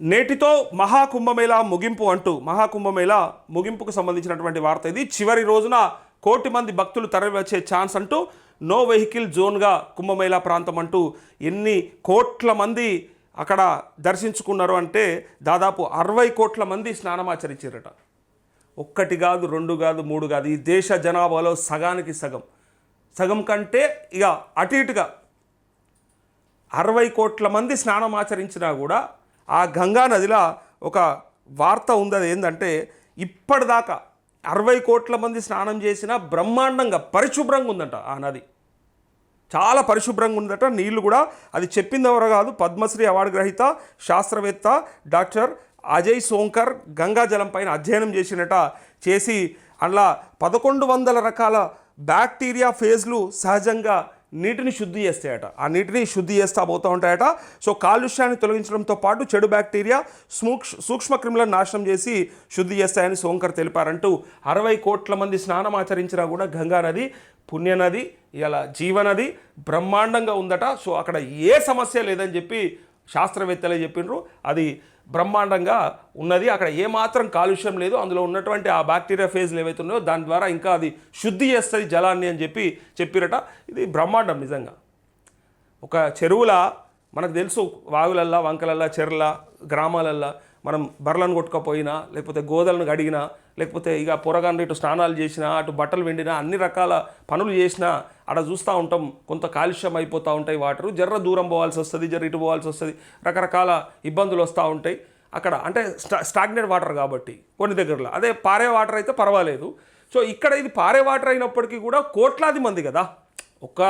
నేటితో మహాకుంభమేళా ముగింపు అంటూ మహాకుంభమేళా ముగింపుకు సంబంధించినటువంటి వార్త ఇది. చివరి రోజున కోటి మంది భక్తులు తరలివచ్చే ఛాన్స్ అంటూ నో వెహికల్ జోన్గా కుంభమేళా ప్రాంతం అంటూ ఎన్ని కోట్ల మంది అక్కడ దర్శించుకున్నారు అంటే దాదాపు అరవై కోట్ల మంది స్నానమాచరించారట. ఒక్కటి కాదు రెండు కాదు మూడు కాదు. ఈ దేశ జనాభాలో సగానికి సగం. సగం కంటే ఇక అటు ఇటుగా అరవై కోట్ల మంది స్నానం ఆచరించినా కూడా ఆ గంగా నదిలో ఒక వార్త ఉంది. అది ఏంటంటే ఇప్పటిదాకా అరవై కోట్ల మంది స్నానం చేసిన బ్రహ్మాండంగా పరిశుభ్రంగా ఉందంట ఆ నది. చాలా పరిశుభ్రంగా ఉందట. నీళ్ళు కూడా అది చెప్పింది కాదు పద్మశ్రీ అవార్డు గ్రహీత శాస్త్రవేత్త డాక్టర్ అజయ్ సోంకర్ గంగాజలం పైన అధ్యయనం చేసినట చేసి అలా పదకొండు వందల రకాల బ్యాక్టీరియా ఫేజ్లు సహజంగా నీటిని శుద్ధి చేస్తాయట. ఆ నీటిని శుద్ధి చేస్తా పోతూ ఉంటాయట. సో కాలుష్యాన్ని తొలగించడంతో పాటు చెడు బ్యాక్టీరియా సూక్ష్ సూక్ష్మ క్రిములను నాశనం చేసి శుద్ధి చేస్తాయని సోంకర్ తెలిపారంటూ అరవై కోట్ల మంది స్నానం ఆచరించినా కూడా గంగా నది పుణ్యనది ఇలా జీవనది బ్రహ్మాండంగా ఉందట. సో అక్కడ ఏ సమస్య లేదని చెప్పి శాస్త్రవేత్తలే చెప్పిండ్రు అది బ్రహ్మాండంగా ఉన్నది. అక్కడ ఏమాత్రం కాలుష్యం లేదు. అందులో ఉన్నటువంటి ఆ బ్యాక్టీరియా ఫేజ్లు ఏవైతే ఉన్నాయో దాని ద్వారా ఇంకా అది శుద్ధి చేస్తుంది జలాన్ని అని చెప్పి చెప్పిరట. ఇది బ్రహ్మాండం నిజంగా. ఒక చెరువుల మనకు తెలుసు వాగులల్లా వంకలల్లా చెర్ల గ్రామాలల్లా మనం బర్రెలను కొట్టుకపోయినా లేకపోతే గోదలను గడిగినా లేకపోతే ఇక పొరగాన్ని ఇటు స్నానాలు చేసినా అటు బట్టలు వెండినా అన్ని రకాల పనులు చేసినా అక్కడ చూస్తూ ఉంటాం. కొంత కాలుష్యం అయిపోతూ ఉంటాయి వాటర్ జర్ర దూరం పోవాల్సి వస్తుంది జర్ర ఇటు పోవాల్సి వస్తుంది. రకరకాల ఇబ్బందులు వస్తూ ఉంటాయి. అక్కడ అంటే స్టా స్టాగ్నెట్ వాటర్ కాబట్టి కొన్ని దగ్గరలో. అదే పారే వాటర్ అయితే పర్వాలేదు. సో ఇక్కడ ఇది పారే వాటర్ అయినప్పటికీ కూడా కోట్లాది మంది కదా. ఒక్క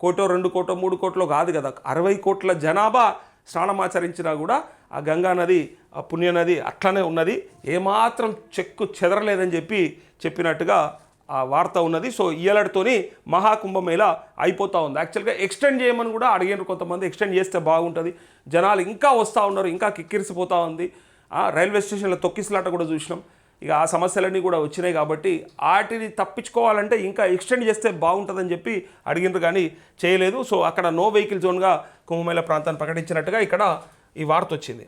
కోటో రెండు కోటో మూడు కోట్లో కాదు కదా. అరవై కోట్ల జనాభా స్నానమాచరించినా కూడా ఆ గంగా నది ఆ పుణ్యనది అట్లనే ఉన్నది. ఏమాత్రం చెక్కు చెదరలేదని చెప్పి చెప్పినట్టుగా ఆ వార్త ఉన్నది. సో ఇయలడితోని మహాకుంభమేళ అయిపోతూ ఉంది. యాక్చువల్గా ఎక్స్టెండ్ చేయమని కూడా అడిగినారు కొంతమంది. ఎక్స్టెండ్ చేస్తే బాగుంటుంది. జనాలు ఇంకా వస్తూ ఉన్నారు ఇంకా కిక్కిరిసిపోతూ ఉంది. ఆ, రైల్వే స్టేషన్లో తొక్కిసలాట కూడా చూసినాం. ఇక ఆ సమస్యలన్నీ కూడా వచ్చినాయి కాబట్టి వాటిని తప్పించుకోవాలంటే ఇంకా ఎక్స్టెండ్ చేస్తే బాగుంటుందని చెప్పి అడిగినారు కానీ చేయలేదు. సో అక్కడ నో వెహికల్ జోన్గా కుంభమేళ ప్రాంతాన్ని ప్రకటించినట్టుగా ఇక్కడ ఈ వార్త వచ్చింది.